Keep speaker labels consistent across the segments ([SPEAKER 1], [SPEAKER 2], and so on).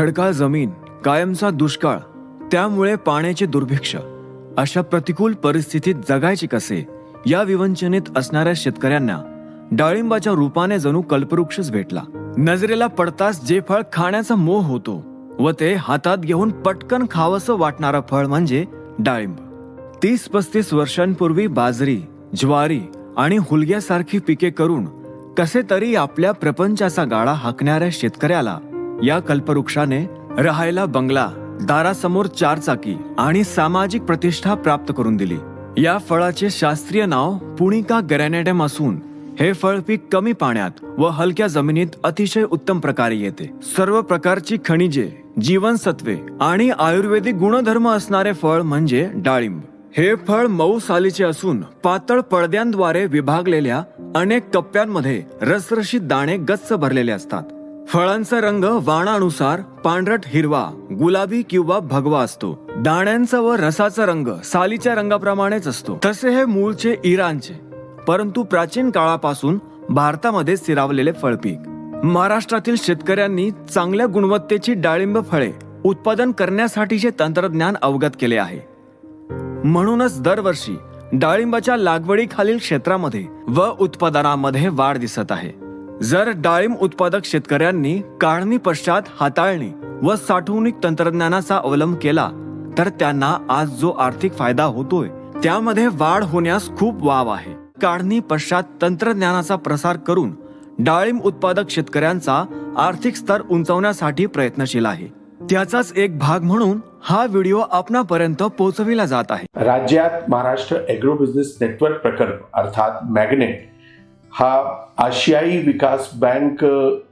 [SPEAKER 1] खडकाळ जमीन कायमचा दुष्काळ त्यामुळे पाण्याचे दुर्भिक्ष. अशा प्रतिकूल परिस्थितीत जगायचे कसे? या विवंचनेत असणाऱ्या शेतकऱ्यांना डाळिंबाच्या रूपाने जणू कल्पवृक्षच भेटला. नजरेला पडताच जे फळ खाण्याचा मोह होतो व ते हातात घेऊन पटकन खावंसं वाटणारं फळ म्हणजे डाळिंब. तीस पस्तीस वर्षांपूर्वी बाजरी ज्वारी आणि हुलग्यासारखी पिके करून कसे तरी आपल्या प्रपंचाचा गाळा हाकणाऱ्या शेतकऱ्याला या कल्पवृक्षाने राहायला बंगला दारासमोर चारचाकी आणि सामाजिक प्रतिष्ठा प्राप्त करून दिली. या फळाचे शास्त्रीय नाव पुणिका ग्रॅनेडम असून हे फळ पीक कमी पाण्यात व हलक्या जमिनीत अतिशय उत्तम प्रकारे येते. सर्व प्रकारची खनिजे जीवनसत्वे आणि आयुर्वेदिक गुणधर्म असणारे फळ म्हणजे डाळिंब. हे फळ मऊ सालीचे असून पातळ पडद्यांद्वारे विभागलेल्या अनेक कप्प्यांमध्ये रसरशीत दाणे गच्च भरलेले असतात. फळांचा रंग वाणानुसार पांढरट हिरवा गुलाबी किंवा भगवा असतो. दाण्यांचा व रसाचा रंग सालीच्या रंगाप्रमाणेच असतो. तसे हे मूळचे इराणचे परंतु प्राचीन काळापासून भारतामध्ये स्थिरावलेले फळपीक. महाराष्ट्रातील शेतकऱ्यांनी चांगल्या गुणवत्तेची डाळिंब फळे उत्पादन करण्यासाठीचे तंत्रज्ञान अवगत केले आहे. म्हणूनच दरवर्षी डाळिंबाच्या लागवडीखालील क्षेत्रामध्ये व उत्पादनामध्ये वाढ दिसत आहे. जर डाळिंब उत्पादक शेतकऱ्यांनी काढणी पश्चात हाताळणी व साठवणूक तंत्रज्ञानाचा अवलंब केला तर त्यांना आज जो आर्थिक फायदा होतोय त्यामध्ये वाढ होण्यास खूप वाव आहे. काढणी पश्चात तंत्रज्ञानाचा प्रसार करून डाळिंब उत्पादक शेतकऱ्यांचा आर्थिक स्तर उंचावण्यासाठी प्रयत्नशील आहे. त्याचाच एक भाग म्हणून हा व्हिडिओ आपणापर्यंत पोहोचविला जात आहे.
[SPEAKER 2] राज्यात महाराष्ट्र ॲग्रो बिझनेस नेटवर्क प्रकल्प अर्थात मॅग्नेट हा आशियाई विकास बँक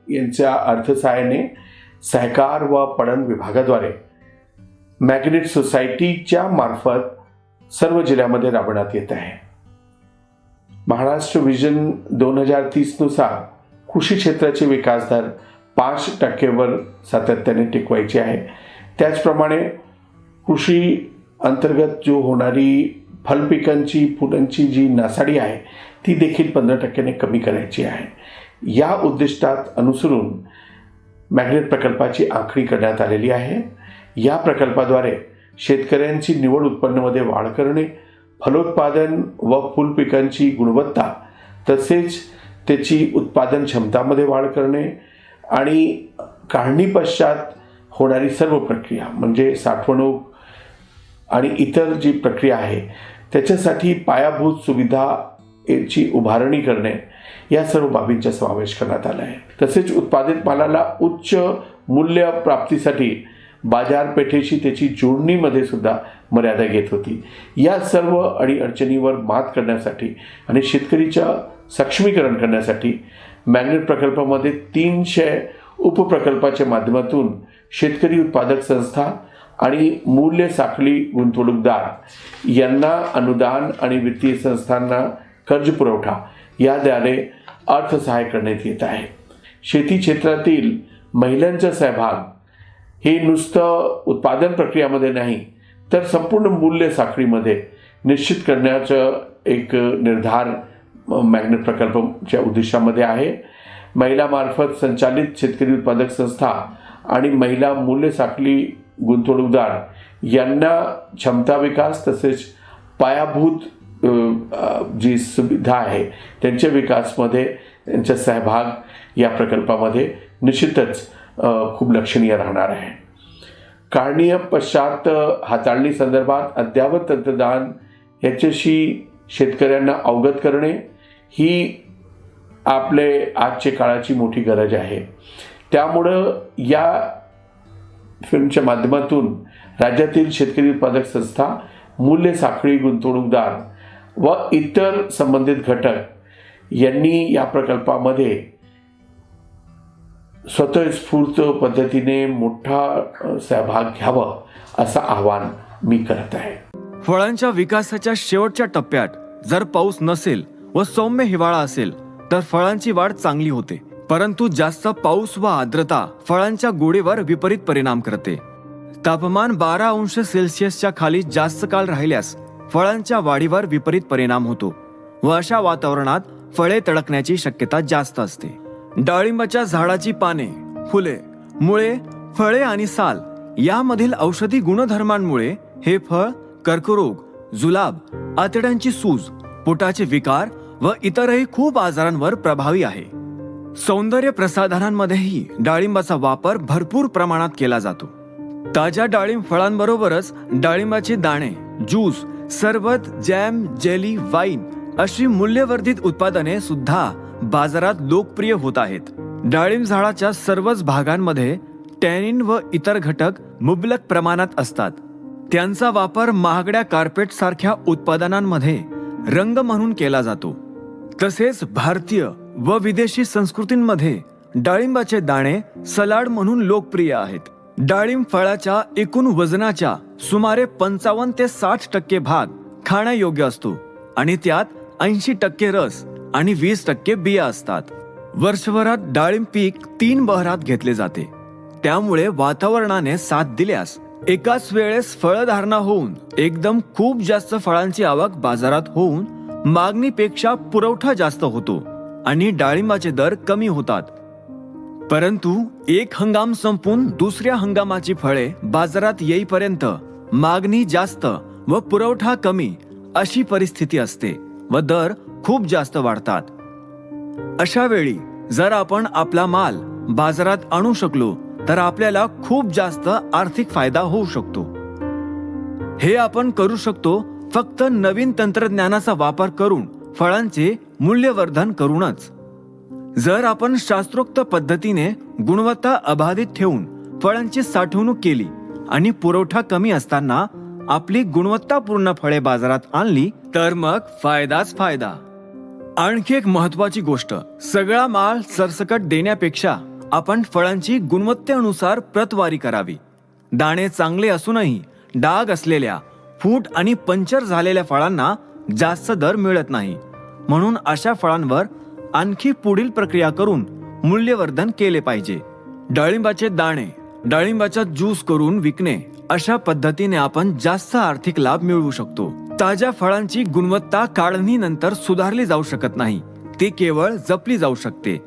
[SPEAKER 2] यांच्या अर्थसहाय्याने सहकार व पणन विभागाद्वारे मॅग्नेट सोसायटीच्या मार्फत सर्व जिल्ह्यामध्ये राबवण्यात येत आहे. महाराष्ट्र विजन दोन हजार तीसनुसार कृषी क्षेत्राचे विकास दर पाच टक्केवर सातत्याने टिकवायचे आहे. त्याचप्रमाणे कृषी अंतर्गत जो होणारी फलपिकांची फुलांची जी नासाडी आहे ती देखील पंधरा टक्क्याने कमी करायची आहे. या उद्दिष्टात अनुसरून मॅग्नेट प्रकल्पाची आखणी करण्यात आलेली आहे. या प्रकल्पाद्वारे शेतकऱ्यांची निवड उत्पन्नामध्ये वाढ करणे फलोत्पादन व फुलपिकांची गुणवत्ता तसेच त्याची उत्पादन क्षमतामध्ये वाढ करणे आणि काढणी पश्चात होणारी सर्व प्रक्रिया म्हणजे साठवणूक आणि इतर जी प्रक्रिया आहे त्याच्यासाठी पायाभूत सुविधा ची उभारणी करणे या सर्व बाबींचा समावेश करण्यात आला आहे. तसेच उत्पादित मालाला उच्च मूल्य प्राप्तीसाठी बाजारपेठेशी त्याची जोडणीमध्ये सुद्धा मर्यादा घेत होती. या सर्व अडीअडचणीवर मात करण्यासाठी आणि शेतकरीच्या सक्षमीकरण करण्यासाठी मॅग्नेट प्रकल्पामध्ये तीनशे उपप्रकल्पाच्या माध्यमातून शेतकरी उत्पादक संस्था आणि मूल्य साखळी गुंतवणूकदार यांना अनुदान आणि वित्तीय संस्थांना कर्ज पुरवठा याद्वारे अर्थसहाय्य करण्यात येत आहे. शेती क्षेत्रातील महिलांचा सहभाग हे नुसतं उत्पादन प्रक्रियामध्ये नाही तर संपूर्ण मूल्य साखळीमध्ये निश्चित करण्याचं एक निर्धार मॅग्नेट प्रकल्पच्या उद्देशामध्ये आहे. महिलामार्फत संचालित शेतकरी उत्पादक संस्था आणि महिला मूल्य साखळी गुंतवणूकदार यांना क्षमता विकास तसेच पायाभूत जी सुविधा आहे त्यांच्या विकासमध्ये त्यांचा सहभाग या प्रकल्पामध्ये निश्चितच खूप लक्षणीय राहणार आहे. कारणीय पश्चात हाताळणी संदर्भात अद्ययावत तंत्रज्ञान याच्याशी शेतकऱ्यांना अवगत करणे ही आपले आजच्या काळाची मोठी गरज आहे. त्यामुळं या फिल्मच्या माध्यमातून राज्यातील शेतकरी उत्पादक संस्था मूल्य साखळी गुंतवणूकदार व इतर संबंधित घटक यांनी या प्रकल्पामध्ये स्वतःस्फूर्त पद्धतीने मोठा सहभाग घ्यावा असं आवाहन मी करत आहे.
[SPEAKER 1] फळांच्या विकासाच्या शेवटच्या टप्प्यात जर पाऊस नसेल व सौम्य हिवाळा असेल तर फळांची वाढ चांगली होते. परंतु जास्त पाऊस व आर्द्रता फळांच्या गोडीवर विपरीत परिणाम करते. तापमान बारा अंश सेल्सिअसच्या खाली जास्त काळ राहिल्यास फळांच्या वाढीवर विपरीत परिणाम होतो. व अशा वातावरणात फळे तडकण्याची शक्यता जास्त असते. डाळिंबाच्या झाडाची पाने फुले मुळे फळे आणि साल यामधील औषधी गुणधर्मांमुळे हे फळ कर्करोग जुलाब आतड्यांची सूज पोटाचे विकार व इतरही खूप आजारांवर प्रभावी आहे. सौंदर्य प्रसाधनांमध्येही डाळिंबाचा वापर भरपूर प्रमाणात केला जातो. ताज्या डाळिंब फळांबरोबरच डाळिंबाचे दाणे ज्यूस सरबत जॅम जेली वाईन अशी मूल्यवर्धित उत्पादने सुद्धा बाजारात लोकप्रिय होत आहेत. डाळिंब झाडाच्या सर्वच भागांमध्ये टॅनिन व इतर घटक मुबलक प्रमाणात असतात. त्यांचा वापर महागड्या कार्पेट सारख्या उत्पादनांमध्ये रंग म्हणून केला जातो. तसेच भारतीय व विदेशी संस्कृतींमध्ये डाळिंबाचे दाणे सलाड म्हणून लोकप्रिय आहेत. डाळिंब फळाच्या एकूण वजनाच्या सुमारे पंचावन्न ते साठ टक्के भाग खाण्यायोग्य असतो आणि त्यात ऐंशी टक्के रस आणि वीस टक्के बिया असतात. वर्षभरात डाळिंब पीक तीन बहरात घेतले जाते. त्यामुळे वातावरणाने साथ दिल्यास एकाच वेळेस फळधारणा होऊन एकदम खूप जास्त फळांची आवक बाजारात होऊन मागणीपेक्षा पुरवठा जास्त होतो. आणि डाळिंबाचे दर कमी होतात. परंतु एक हंगाम संपून दुसऱ्या हंगामाची फळे बाजारात येईपर्यंत मागणी जास्त व पुरवठा कमी अशी परिस्थिती असते व दर खूप जास्त वाढतात. अशा वेळी जर आपण आपला माल बाजारात आणू शकलो तर आपल्याला खूप जास्त आर्थिक फायदा होऊ शकतो. हे आपण करू शकतो फक्त नवीन तंत्रज्ञानाचा वापर करून फळांचे मूल्यवर्धन करूनच. जर आपण शास्त्रोक्त पद्धतीने गुणवत्ता अबाधित ठेवून फळांची साठवणूक केली आणि पुरवठा कमी असताना आपली गुणवत्तापूर्ण फळे बाजारात आणली तर मग फायदाच फायदा. आणखी एक महत्वाची गोष्ट सगळा माल सरसकट देण्यापेक्षा आपण फळांची गुणवत्तेनुसार प्रतवारी करावी. दाणे चांगले असूनही डाग असलेल्या फूट आणि पंचर झालेल्या फळांना जास्त दर मिळत नाही. म्हणून अशा फळांवर आणखी पुढील प्रक्रिया करून मूल्यवर्धन केले पाहिजे. डाळिंबाचे दाणे डाळिंबाचा ज्यूस करून विकणे अशा पद्धतीने आपण जास्त आर्थिक लाभ मिळवू शकतो. ताज्या फळांची गुणवत्ता काढणीनंतर सुधारली जाऊ शकत नाही. ती केवळ जपली जाऊ शकते.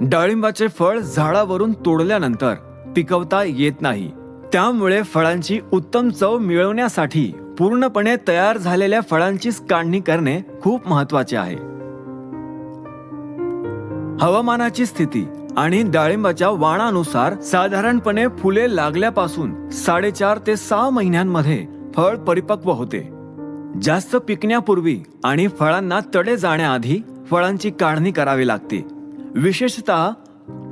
[SPEAKER 1] डाळिंबाचे फळ झाडावरून तोडल्यानंतर पिकवता येत नाही. त्यामुळे फळांची उत्तम चव मिळवण्यासाठी पूर्णपणे तयार झालेल्या फळांचीच काढणी करणे खूप महत्त्वाचे आहे. हवामानाची स्थिती आणि डाळिंबाच्या वाणानुसार साधारणपणे फुले लागल्यापासून साडेचार ते सहा महिन्यांमध्ये फळ परिपक्व होते. जास्त पिकण्यापूर्वी आणि फळांना तडे जाण्याआधी फळांची काढणी करावी लागते. विशेषतः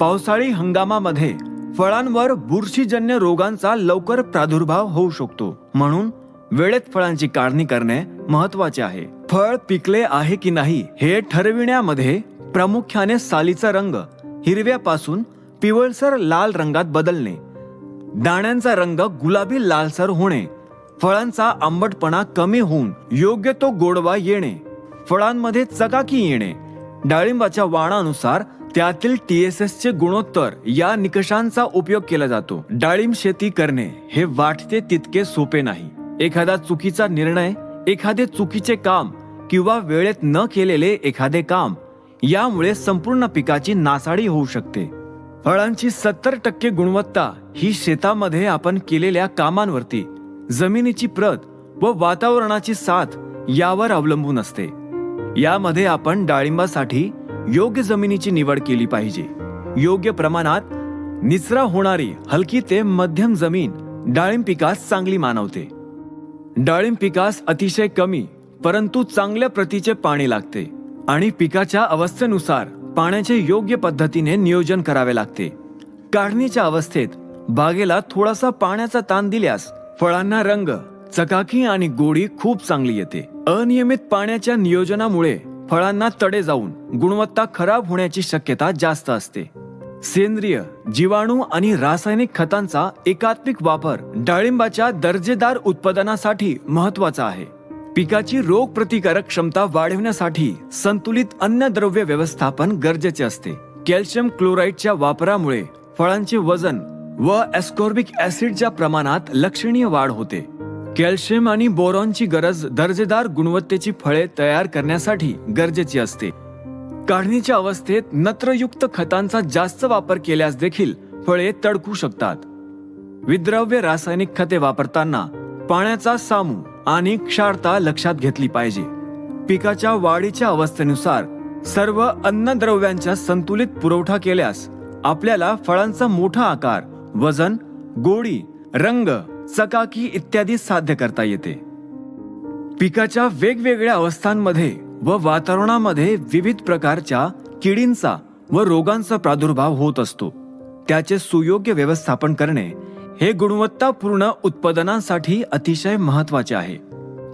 [SPEAKER 1] पावसाळी हंगामामध्ये फळांवर बुरशीजन्य रोगांचा लवकर प्रादुर्भाव होऊ शकतो. म्हणून वेळेत फळांची काढणी करणे महत्त्वाचे आहे. फळ पिकले आहे की नाही हे ठरविण्यामध्ये प्रामुख्याने सालीचा रंग हिरव्यापासून पिवळसर लाल रंगात बदलणे दाण्यांचा रंग गुलाबी लालसर होणे फळांचा आंबटपणा कमी होऊन योग्य तो गोडवा येणे फळांमध्ये चकाकी येणे डाळिंबाच्या वाणानुसार त्यातील टीएसएस चे गुणोत्तर या निकषांचा उपयोग केला जातो. डाळिंब शेती करणे हे वाटते तितके सोपे नाही. एखादा चुकीचा निर्णय एखादे चुकीचे काम किंवा वेळेत न केलेले एखादे काम यामुळे संपूर्ण पिकाची नासाडी होऊ शकते. फळांची सत्तर टक्के गुणवत्ता ही शेतामध्ये आपण केलेल्या कामांवरती जमिनीची प्रत व वातावरणाची साथ यावर अवलंबून असते. यामध्ये आपण डाळिंबासाठी योग्य जमिनीची निवड केली पाहिजे. योग्य प्रमाणात निचरा होणारी हलकी ते मध्यम जमीन डाळिंब पिकास चांगली मानवते. डाळिंब पिकास अतिशय कमी परंतु चांगल्या प्रतीचे पाणी लागते. आणि पिकाच्या अवस्थेनुसार पाण्याचे योग्य पद्धतीने नियोजन करावे लागते. काढणीच्या अवस्थेत बागेला थोडासा पाण्याचा ताण दिल्यास फळांना रंग चकाकी आणि गोडी खूप चांगली येते. अनियमित पाण्याच्या नियोजनामुळे फळांना तडे जाऊन गुणवत्ता खराब होण्याची शक्यता जास्त असते. सेंद्रिय जीवाणू आणि रासायनिक खतांचा एकात्मिक वापर डाळिंबाच्या दर्जेदार उत्पादनासाठी महत्त्वाचा आहे. पिकाची रोग प्रतिकारक क्षमता वाढवण्यासाठी संतुलित अन्नद्रव्य व्यवस्थापन गरजेचे असते. कॅल्शियम क्लोराईडच्या वापरामुळे फळांचे वजन व एस्कॉर्बिक ऍसिडच्या प्रमाणात लक्षणीय वाढ होते. कॅल्शियम आणि बोरॉनची गरज दर्जेदार गुणवत्तेची फळे तयार करण्यासाठी गरजेची असते. काढणीच्या अवस्थेत नत्रयुक्त खतांचा जास्त वापर केल्यास देखील फळे तडकू शकतात. विद्रव्य रासायनिक खते वापरताना पाण्याचा सामू आणि क्षारता लक्षात घेतली पाहिजे. पिकाच्या वाढीच्या अवस्थेनुसार सर्व अन्नद्रव्यांचा संतुलित पुरवठा केल्यास आपल्याला फळांचा मोठा आकार वजन गोडी रंग चकाकी इत्यादी साध्य करता येते. पिकाच्या वेगवेगळ्या अवस्थांमध्ये व वातावरणामध्ये विविध प्रकारच्या किडींचा व रोगांचा प्रादुर्भाव होत असतो. त्याचे सुयोग्य व्यवस्थापन करणे हे गुणवत्तापूर्ण उत्पादनांसाठी अतिशय महत्त्वाचे आहे.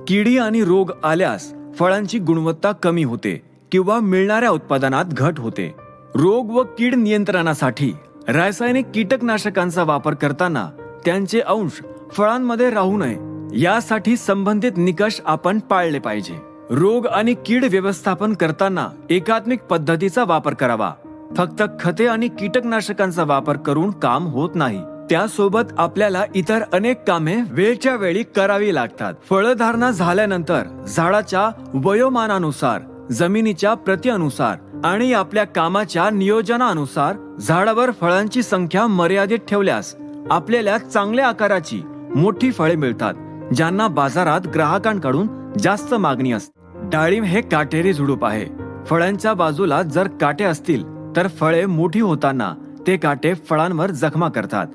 [SPEAKER 1] किडी आणि रोग आल्यास फळांची गुणवत्ता कमी होते किंवा मिळणाऱ्या उत्पादनात घट होते. रोग व कीड नियंत्रणासाठी रासायनिक कीटकनाशकांचा वापर करताना त्यांचे अंश फळांमध्ये राहू नये यासाठी संबंधित निकष आपण पाळले पाहिजे. रोग आणि कीड व्यवस्थापन करताना एकात्मिक पद्धतीचा वापर करावा. फक्त खते आणि कीटकनाशकांचा वापर करून काम होत नाही. त्यासोबत आपल्याला इतर अनेक कामे वेळच्या वेळी करावी लागतात. फळधारणा झाल्यानंतर झाडाच्या वयोमानानुसार जमिनीच्या प्रती अनुसार आणि आपल्या कामाच्या नियोजनानुसार झाडावर फळांची संख्या मर्यादित ठेवल्यास आपल्याला चांगल्या आकाराची मोठी फळे मिळतात ज्यांना बाजारात ग्राहकांकडून जास्त मागणी असते. डाळिंब हे काटेरी झुडूप आहे. फळांच्या बाजूला जर काटे असतील तर फळे मोठी होताना ते काटे फळांवर जखमा करतात.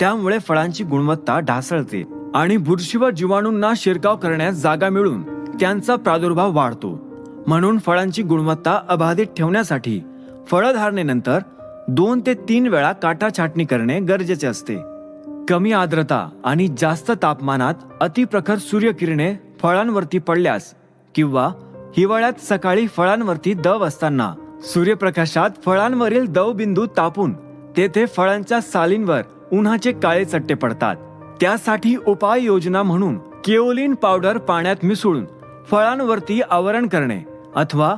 [SPEAKER 1] त्यामुळे फळांची गुणवत्ता ढासळते आणि बुरशीवर जीवाणूंना शिरकाव करण्यास जागा मिळून त्यांचा प्रादुर्भाव वाढतो. म्हणून फळांची गुणवत्ता अबाधित ठेवण्यासाठी फळधारणेनंतर दोन ते तीन वेळा काटा छाटणी करणे गरजेचे असते. कमी आर्द्रता आणि जास्त तापमानात अतिप्रखर सूर्यकिरणे फळांवरती पडल्यास किंवा हिवाळ्यात सकाळी फळांवरती दव असताना सूर्यप्रकाशात फळांवरील दव बिंदू तापून तेथे फळांच्या सालींवर उन्हाचे काळे चट्टे पडतात. त्यासाठी उपाययोजना म्हणून केओलिन पावडर पाण्यात मिसळून फळांवरती आवरण करणे अथवा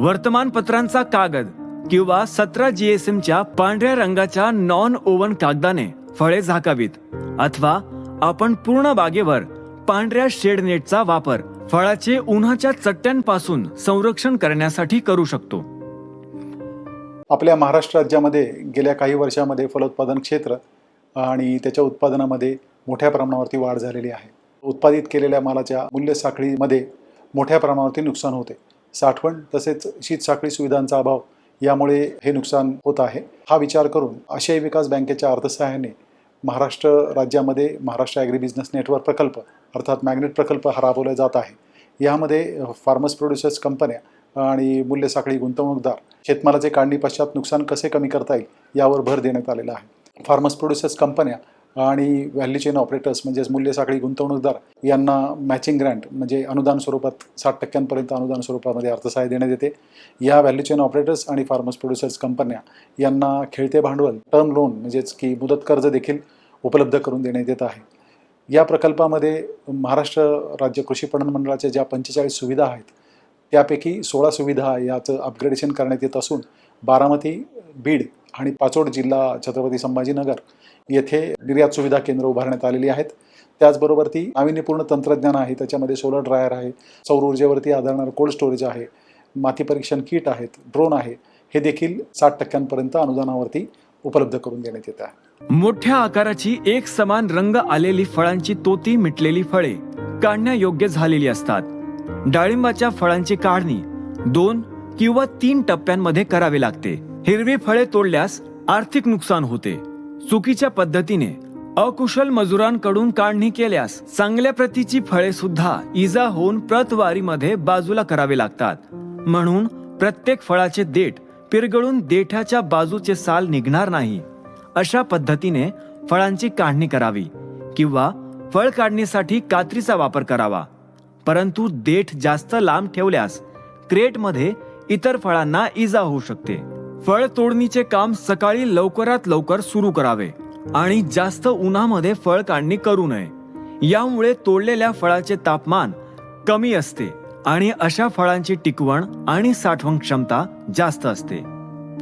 [SPEAKER 1] वर्तमानपत्रांचा कागद किंवा सतरा जीएसएमच्या पांढऱ्या रंगाच्या नॉन ओव्हन कागदाने फळे झाकावीत अथवा आपण पूर्ण बागेवर पांढऱ्या शेड नेटचा वापर फळाचे उन्हाच्या चट्ट्यांपासून संरक्षण करण्यासाठी करू शकतो.
[SPEAKER 3] आपल्या महाराष्ट्र राज्यामध्ये गेल्या काही वर्षामध्ये फलोत्पादन क्षेत्र आणि त्याच्या उत्पादनामध्ये मोठ्या प्रमाणावरती वाढ झालेली आहे. उत्पादित केलेल्या मालाच्या मूल्य साखळीमध्ये मोठ्या प्रमाणावरती नुकसान होते. साठवण तसेच शीत साखळी सुविधांचा अभाव यामुळे हे नुकसान होत आहे. हा विचार करून आशियाई विकास बँकेच्या अर्थसहाय्याने महाराष्ट्र राज्यामध्ये महाराष्ट्र ॲग्री बिझनेस नेटवर्क प्रकल्प अर्थात मॅग्नेट प्रकल्प हा राबवला जात आहे. यामध्ये फार्मर्स प्रोड्युसर्स कंपन्या आणि मूल्य साखळी गुंतवणूकदार शेतमालाचे काढणी पश्चात नुकसान कसे कमी करता येईल यावर भर देण्यात आलेला आहे. फार्मर्स प्रोड्युसर्स कंपन्या आणि व्हॅल्यू चेन ऑपरेटर्स म्हणजेच मूल्य साखळी गुंतवणूकदार यांना मॅचिंग ग्रँट म्हणजे अनुदान स्वरूपात साठ टक्क्यांपर्यंत अनुदान स्वरूपामध्ये अर्थसहाय्य देण्यात येते. या व्हॅल्यू चेन ऑपरेटर्स आणि फार्मर्स प्रोड्युसर्स कंपन्या यांना खेळते भांडवल टर्म लोन म्हणजेच की मुदत कर्ज देखील उपलब्ध करून देण्यात येत आहे. या प्रकल्पामध्ये महाराष्ट्र राज्य कृषी पणन मंडळाच्या ज्या पंचेचाळीस सुविधा आहेत त्यापैकी सोळा सुविधा याचं अपग्रेडेशन करण्यात येत असून बारामती बीड आणि पाचोड जिल्हा छत्रपती संभाजीनगर येथे निर्यात सुविधा केंद्र उभारण्यात आलेली आहेत. त्याचबरोबर ती नाविन्यपूर्ण तंत्रज्ञान आहे त्याच्यामध्ये सोलर ड्रायर आहे सौर ऊर्जेवरती आधारणारं कोल्ड स्टोरेज आहे माती परीक्षण किट आहेत ड्रोन आहे हे देखील साठ टक्क्यांपर्यंत अनुदानावरती उपलब्ध करून देण्यात येत आहे.
[SPEAKER 1] मोठ्या आकाराची एक समान रंग आलेली फळांची तोती मिटलेली फळे काढण्यायोग्य झालेली असतात. डाळिंबाच्या फळांची काढणी दोन किंवा तीन टप्प्यांमध्ये करावे लागते. हिरवी फळे तोडल्यास आर्थिक नुकसान होते. चुकीच्या पद्धतीने अकुशल मजुरांकडून काढणी केल्यास चांगल्या प्रतीची फळे सुद्धा इजा होऊन प्रतवारीमध्ये बाजूला करावे लागतात. म्हणून प्रत्येक फळाचे देठ पिरगळून देठाच्या बाजूचे साल निघणार नाही. अशा पद्धतीने फळांची काढणी करावी किंवा फळ काढणीसाठी कात्रीचा वापर करावा. परंतु देठ जास्त लांब ठेवल्यास क्रेटमध्ये इतर फळांना इजा होऊ शकते. फळ तोडणीचे काम सकाळी लवकरात लवकर सुरू करावे आणि जास्त उन्हामध्ये फळ काढणी करू नये. यामुळे तोडलेल्या फळाचे तापमान कमी असते आणि अशा फळांची टिकवण आणि साठवण क्षमता जास्त असते.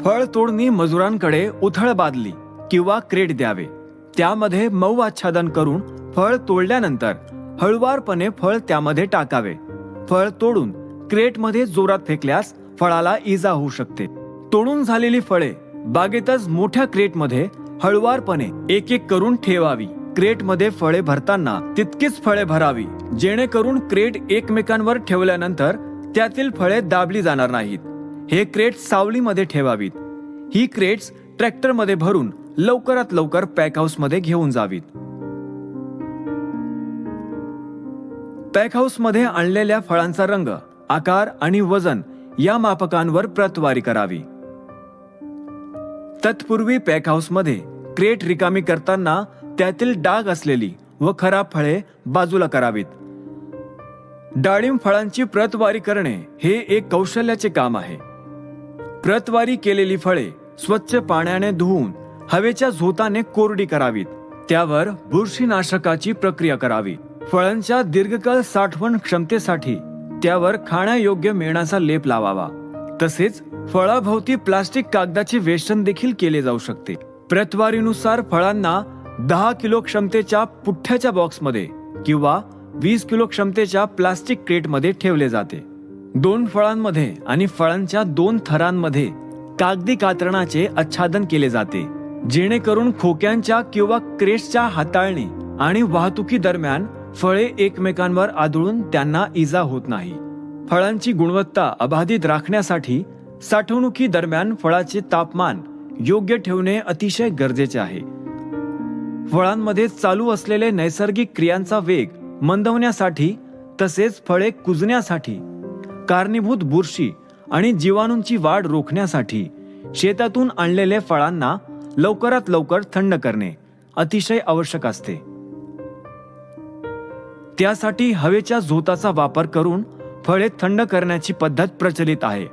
[SPEAKER 1] फळ तोडणी मजुरांकडे उथळ बादली किंवा क्रेट द्यावे. त्यामध्ये मऊ आच्छादन करून फळ तोडल्यानंतर हळुवारपणे फळ त्यामध्ये टाकावे. फळ तोडून क्रेटमध्ये जोरात फेकल्यास फळाला इजा होऊ शकते. तोडून झालेली फळे बागेतच मोठ्या क्रेटमध्ये हळुवारपणे एक एक करून ठेवावी. क्रेटमध्ये फळे भरताना तितकीच फळे भरावी जेणेकरून क्रेट एकमेकांवर ठेवल्यानंतर त्यातील फळे दाबली जाणार नाहीत. हे क्रेट सावलीमध्ये ठेवावीत. ही क्रेट्स ट्रॅक्टरमध्ये भरून लवकरात लवकर पॅकहाऊसमध्ये घेऊन जावीत. पॅकहाऊसमध्ये आणलेल्या फळांचा रंग आकार आणि वजन या मापकांवर प्रतवारी करावी. तत्पूर्वी पॅक हाऊसमध्ये क्रेट रिकामी करताना त्यातील डाग असलेली व खराब फळे बाजूला करावीत. डाळिंब फळांची प्रतवारी करणे हे एक कौशल्याचे काम आहे. प्रतवारी केलेली फळे स्वच्छ पाण्याने धुवून हवेच्या झोताने कोरडी करावीत. त्यावर बुरशीनाशकाची प्रक्रिया करावी. फळांच्या दीर्घकाळ साठवण क्षमतेसाठी त्यावर खाण्यायोग्य मेणाचा लेप लावावा. तसेच फळाभोवती प्लास्टिक कागदाचे वेष्टन देखील केले जाऊ शकते. प्रतवारीनुसार फळांना दहा किलो क्षमतेच्या पुठ्ठ्याच्या बॉक्समध्ये किंवा वीस किलो क्षमतेच्या प्लास्टिक क्रेटमध्ये ठेवले जाते. दोन फळांमध्ये आणि फळांच्या दोन थरांमध्ये कागदी कातरणाचे आच्छादन केले जाते जेणेकरून खोक्यांच्या किंवा क्रेट्सच्या हाताळणी आणि वाहतुकी दरम्यान फळे एकमेकांवर आदळून त्यांना इजा होत नाही. फळांची गुणवत्ता अबाधित राखण्यासाठी साठवणुकी दरम्यान फळाचे तापमान योग्य ठेवणे अतिशय गरजेचे आहे. फळांमध्ये चालू असलेले नैसर्गिक क्रियांचा वेग मंदवण्यासाठी तसेच फळे कुजण्यासाठी कारणीभूत बुरशी आणि जीवाणूंची वाढ रोखण्यासाठी शेतातून आणलेले फळांना लवकरात लवकर थंड करणे अतिशय आवश्यक असते. त्यासाठी हवेच्या झोताचा वापर करून फळे थंड करण्याची पद्धत प्रचलित आहे.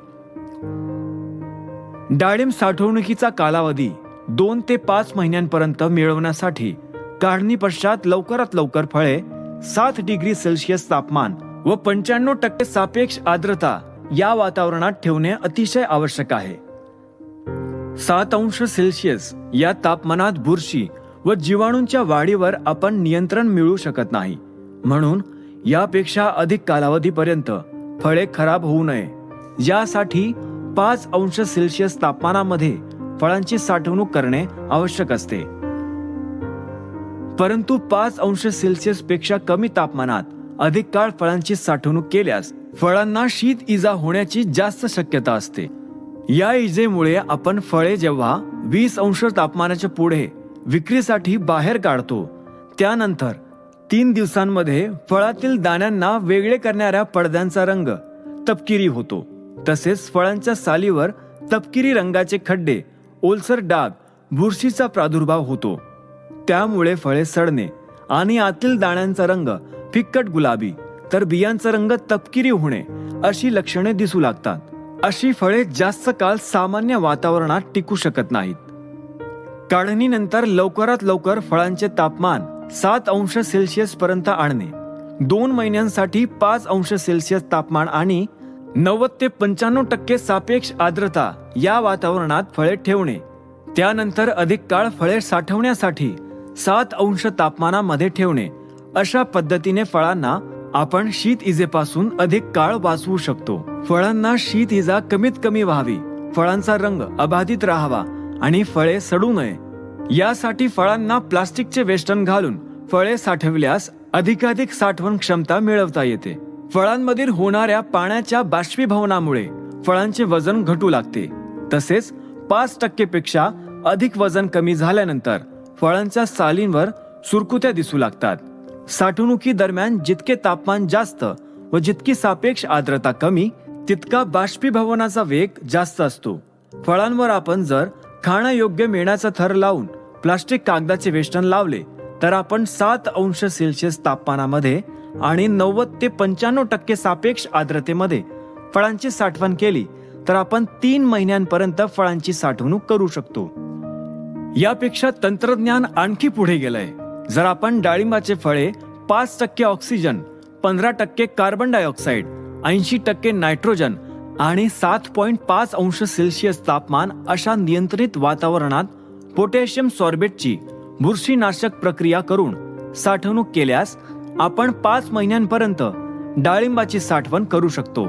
[SPEAKER 1] डाळिंब साठवणुकीचा कालावधी दोन ते पाच महिन्यांपर्यंत मिळवण्यासाठी काढणी पश्चात लवकरात लवकर फळे सात डिग्री सेल्सिअस तापमान व पंच्याण्णव टक्के सापेक्ष आर्द्रता या वातावरणात ठेवणे अतिशय आवश्यक आहे. सात अंश सेल्सिअस या तापमानात बुरशी व जीवाणूंच्या वाढीवर आपण नियंत्रण मिळवू शकत नाही. म्हणून यापेक्षा अधिक कालावधीपर्यंत फळे खराब होऊ नये. यासाठी पाच अंश सेल्सिअस तापमानामध्ये फळांची साठवणूक करणे आवश्यक असते. परंतु पाच अंश सेल्सिअसपेक्षा कमी तापमानात अधिक काळ फळांची साठवणूक केल्यास फळांना शीत इजा होण्याची जास्त शक्यता असते. या इजेमुळे आपण फळे जेव्हा वीस अंश तापमानाच्या पुढे विक्रीसाठी बाहेर काढतो त्यानंतर तीन दिवसांमध्ये फळातील दाण्यांना वेगळे करणाऱ्या पडद्यांचा रंग तपकिरी होतो. तसेच फळांच्या सालीवर तपकिरी रंगाचे खड्डे ओलसर डाग बुरशीचा प्रादुर्भाव होतो. त्यामुळे फळे सडणे आणि आतील दाण्यांचा रंग फिक्कट गुलाबी तर बियांचा रंग तपकिरी होणे अशी लक्षणे दिसू लागतात. अशी फळे जास्त काळ सामान्य वातावरणात टिकू शकत नाहीत. काढणीनंतर लवकरात लवकर फळांचे तापमान सात अंश सेल्सिअस पर्यंत आणणे. दोन महिन्यांसाठी पाच अंश सेल्सिअस तापमान आणि नव्वद ते पंच्याण्णव टक्के सापेक्ष आर्द्रता या वातावरणात फळे ठेवणे. त्यानंतर अधिक काळ फळे साठवण्यासाठी सात अंश तापमानामध्ये ठेवणे. अशा पद्धतीने फळांना आपण शीत इजेपासून अधिक काळ वाचवू शकतो. फळांना शीत इजा कमीत कमी व्हावी. फळांचा रंग अबाधित राहावा आणि फळे सडू नये. यासाठी फळांना प्लास्टिकचे वेष्टन घालून फळे साठविल्यास अधिकाधिक साठवण क्षमता मिळवता येते. फळांमधील होणाऱ्या पाण्याच्या बाष्पीभवनामुळे फळांचे वजन घटू लागते. तसेच पाच टक्केपेक्षा अधिक वजन कमी झाल्यानंतर फळांच्या सालींवर सुरकुत्या दिसू लागतात. साठवणुकी दरम्यान जितके तापमान जास्त व जितकी सापेक्ष आर्द्रता कमी तितका बाष्पीभवनाचा वेग जास्त असतो. फळांवर आपण जर खाण्यायोग्य मेणाचा थर लावून प्लास्टिक कागदाचे वेष्टन लावले तर आपण सात अंश सेल्सिअस तापमानामध्ये आणि नव्वद ते पंच्याण्णव टक्के सापेक्ष आर्द्रतेमध्ये फळांची साठवण केली तर आपण तीन महिन्यांपर्यंत फळांची साठवणूक करू शकतो. यापेक्षा तंत्रज्ञान आणखी पुढे गेलंय. जर आपण डाळिंबाचे फळे पाच टक्के ऑक्सिजन पंधरा टक्के कार्बन डायऑक्साईड ऐंशी टक्के नायट्रोजन आणि सात पॉईंट पाच अंश सेल्सिअस तापमान अशा नियंत्रित वातावरणात पोटॅशियम सॉर्बेटची बुरशीनाशक प्रक्रिया करून साठवणूक केल्यास आपण पाच महिन्यांपर्यंत डाळिंबाची साठवण करू शकतो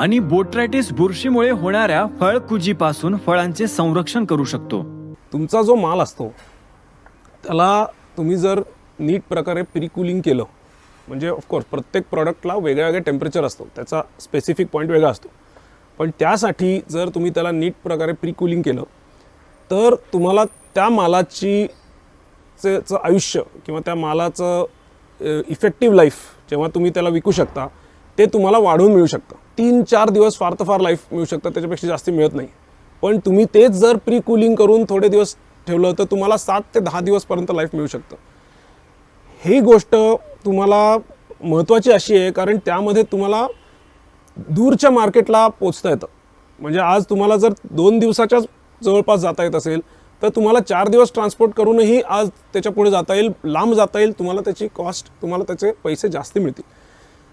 [SPEAKER 1] आणि बोट्रायटिस बुरशीमुळे होणाऱ्या फळकुजीपासून फळांचे संरक्षण करू शकतो.
[SPEAKER 4] तुमचा जो माल असतो त्याला तुम्ही जर नीट प्रकारे प्रिकुलिंग केलं म्हणजे ऑफकोर्स प्रत्येक प्रॉडक्टला वेगळ्या वेगळ्या टेम्परेचर असतो त्याचा स्पेसिफिक पॉईंट वेगळा असतो. पण त्यासाठी जर तुम्ही त्याला नीट प्रकारे प्रिकुलिंग केलं तर तुम्हाला त्या मालाची चं आयुष्य किंवा त्या मालाचं इफेक्टिव्ह लाईफ जेव्हा तुम्ही त्याला विकू शकता ते तुम्हाला वाढवून मिळू शकतं. तीन चार दिवस फार तर फार लाईफ मिळू शकतं त्याच्यापेक्षा जास्त मिळत नाही. पण तुम्ही तेच जर प्री कुलिंग करून थोडे दिवस ठेवलं तर तुम्हाला सात ते दहा दिवसपर्यंत लाईफ मिळू शकतं. ही गोष्ट तुम्हाला महत्त्वाची अशी आहे कारण त्यामध्ये तुम्हाला दूरच्या मार्केटला पोचता येतं. म्हणजे आज तुम्हाला जर दोन दिवसाच्याच जवळपास जाता येत असेल तर तुम्हाला चार दिवस ट्रान्सपोर्ट करूनही आज त्याच्या पुढे जाता येईल लांब जाता येईल तुम्हाला त्याची कॉस्ट तुम्हाला त्याचे पैसे जास्त मिळतील.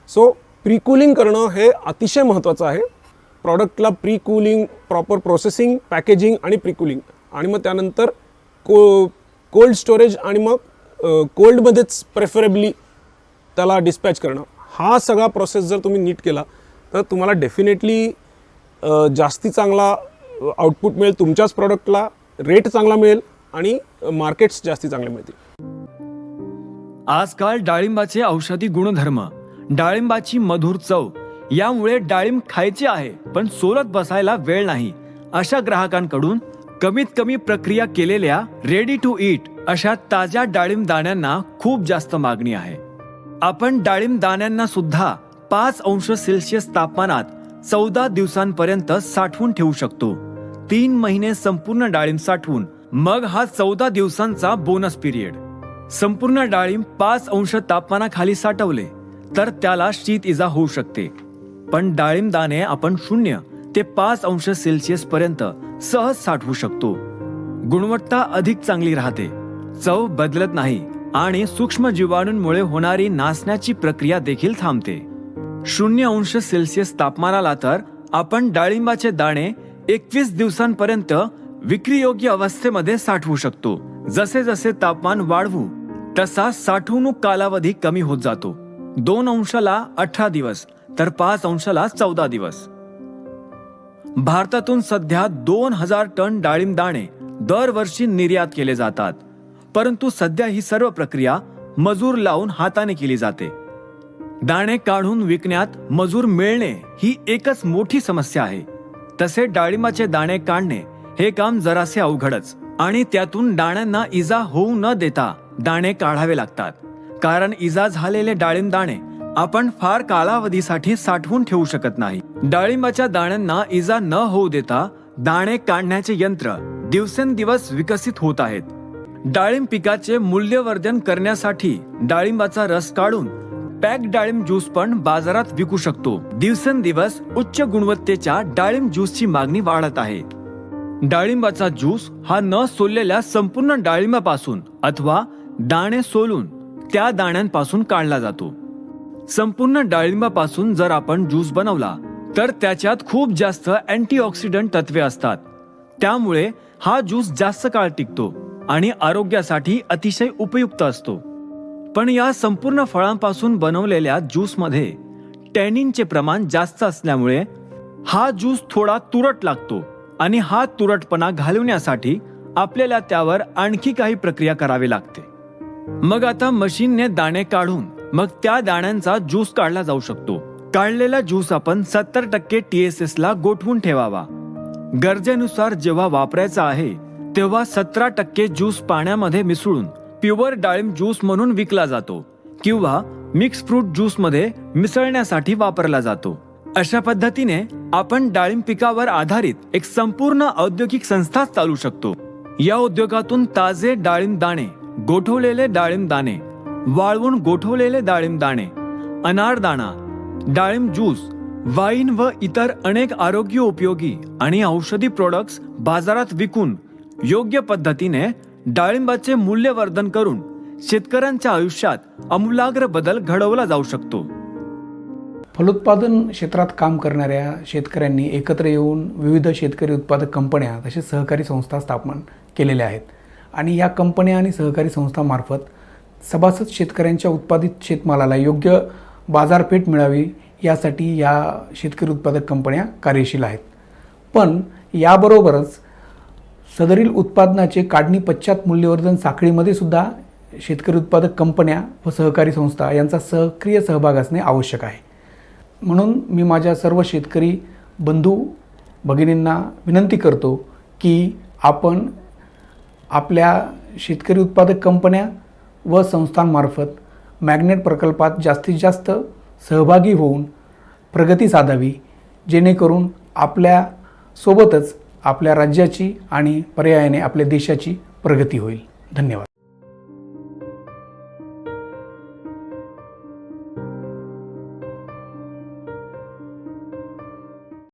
[SPEAKER 4] सो प्रीकूलिंग करणं हे अतिशय महत्त्वाचं आहे. प्रॉडक्टला प्री-कूलिंग प्रॉपर प्रोसेसिंग पॅकेजिंग आणि प्रीकूलिंग आणि मग त्यानंतर को कोल्ड स्टोरेज आणि मग कोल्डमध्येच प्रेफरेबली त्याला डिस्पॅच करणं. हा सगळा प्रोसेस जर तुम्ही नीट केला तर तुम्हाला डेफिनेटली जास्ती चांगला आउटपुट मिळेल तुमच्याच प्रॉडक्टला रेट चांगला मिळेल आणि मार्केट्स जास्ती चांगले मिळतील.
[SPEAKER 1] आजकाल डाळिंबाचे औषधी गुणधर्म डाळिंबाची मधुर चव यामुळे डाळिंब खायचे आहे पण सोलत बसायला वेळ नाही. अशा ग्राहकांकडून कमीत कमी प्रक्रिया केलेल्या रेडी टू ईट अशा ताज्या डाळिंब दाण्यांना खूप जास्त मागणी आहे. आपण डाळिंब दाण्यांना सुद्धा पाच अंश सेल्सिअस तापमानात चौदा दिवसांपर्यंत साठवून ठेवू शकतो. तीन महिने संपूर्ण डाळिंब साठवून मग हा चौदा दिवसांचा बोनस पिरियड संपूर्ण डाळिंब पाच अंश तापमानाखाली साठवले तर त्याला शीत इजा होऊ शकते. पण डाळिंब दाणे आपण शून्य ते पाच अंश सेल्सिअस पर्यंत सहज साठवू शकतो. गुणवत्ता अधिक चांगली राहते चव बदलत नाही आणि सूक्ष्म जीवाणूंमुळे होणारी नासण्याची प्रक्रिया देखील थांबते. शून्य अंश सेल्सिअस तापमानाला तर आपण डाळिंबाचे दाणे एकवीस दिवसांपर्यंत विक्रीयोग्य अवस्थेमध्ये साठवू शकतो. जसे जसे तापमान वाढवू तसा साठवणूक कालावधी कमी होत जातो. दोन अंशाला अठरा दिवस तर पाच अंशाला चौदा दिवस. भारतातून सध्या दोन हजार टन डाळिंब दाणे दरवर्षी निर्यात केले जातात. परंतु सध्या ही सर्व प्रक्रिया मजूर लावून हाताने केली जाते. दाणे काढून विकण्यात मजूर मिळणे ही एकच मोठी समस्या आहे. तसे डाळिंबाचे दाणे काढणे हे काम जरासे अवघडच. आणि त्यातून दाण्यांना इजा होऊ न देता दाणे काढावे लागतात. कारण इजा झालेले डाळिंब दाणे आपण फार कालावधीसाठी साठवून ठेवू शकत नाही. डाळिंबाच्या दाण्यांना इजा न होऊ देता दाणे काढण्याचे यंत्र दिवसेंदिवस विकसित होत आहेत. डाळिंब पिकाचे मूल्यवर्धन करण्यासाठी डाळिंबाचा रस काढून पॅक डाळिंब ज्यूस पण बाजारात विकू शकतो. दिवसेंदिवस उच्च गुणवत्तेच्या डाळिंब ज्यूसची मागणी वाढत आहे. डाळिंबाचा ज्यूस हा न सोललेल्या संपूर्ण डाळिंबापासून अथवा दाणे सोलून त्या दाण्यांपासून काढला जातो. संपूर्ण डाळिंबापासून जर आपण ज्यूस बनवला तर त्याच्यात खूप जास्त अँटीऑक्सिडंट तत्वे असतात. त्यामुळे हा ज्यूस जास्त काळ टिकतो आणि आरोग्यासाठी अतिशय उपयुक्त असतो. पण या संपूर्ण फळांपासून बनवलेल्या ज्यूसमध्ये टॅनिनचे प्रमाण जास्त असल्यामुळे हा ज्यूस थोडा तुरट लागतो आणि हा तुरटपणा घालवण्यासाठी आपल्याला त्यावर आणखी काही प्रक्रिया करावी लागते. मग आता मशीनने दाणे काढून मग त्या दाण्यांचा ज्यूस काढला जाऊ शकतो. काढलेला ज्यूस आपण सत्तर टक्के टीएसएस ला गोठवून ठेवावा. गरजेनुसार जेव्हा वापरायचा आहे तेव्हा सतरा टक्के ज्यूस पाण्यामध्ये मिसळून प्युअर डाळिंब ज्यूस म्हणून विकला जातो किंवा मिक्स फ्रूट ज्यूसमध्ये मिसळण्यासाठी वापरला जातो. अशा पद्धतीने आपण डाळिंब पिकावर आधारित एक संपूर्ण औद्योगिक संस्था चालू शकतो. या उद्योगातून ताजे डाळिंब दाणे गोठवलेले डाळिंब दाणे वाळवून गोठवलेले डाळिंब दाणे अनारदाणा डाळिंब ज्यूस वाईन व इतर अनेक आरोग्य उपयोगी आणि औषधी प्रोडक्ट्स बाजारात विकून योग्य पद्धतीने डाळिंबाचे मूल्यवर्धन करून शेतकऱ्यांच्या आयुष्यात अमूलाग्र बदल घडवला जाऊ शकतो.
[SPEAKER 5] फलोत्पादन क्षेत्रात काम करणाऱ्या शेतकऱ्यांनी एकत्र येऊन विविध शेतकरी उत्पादक कंपन्या तसेच सहकारी संस्था स्थापन केलेल्या आहेत. आणि या कंपन्या आणि सहकारी संस्थांमार्फत सभासद शेतकऱ्यांच्या उत्पादित शेतमालाला योग्य बाजारपेठ मिळावी यासाठी या शेतकरी उत्पादक कंपन्या कार्यशील आहेत. पण याबरोबरच सदरील उत्पादनाचे काढणी पश्चात मूल्यवर्धन साखळीमध्ये सुद्धा शेतकरी उत्पादक कंपन्या व सहकारी संस्था यांचा सक्रिय सहभाग असणे आवश्यक आहे. म्हणून मी माझ्या सर्व शेतकरी बंधू भगिनींना विनंती करतो की आपण आपल्या शेतकरी उत्पादक कंपन्या व संस्थांमार्फत मॅग्नेट प्रकल्पात जास्तीत जास्त सहभागी होऊन प्रगती साधावी जेणेकरून आपल्या सोबतच आपल्या राज्याची आणि पर्यायाने आपल्या देशाची प्रगती होईल. धन्यवाद.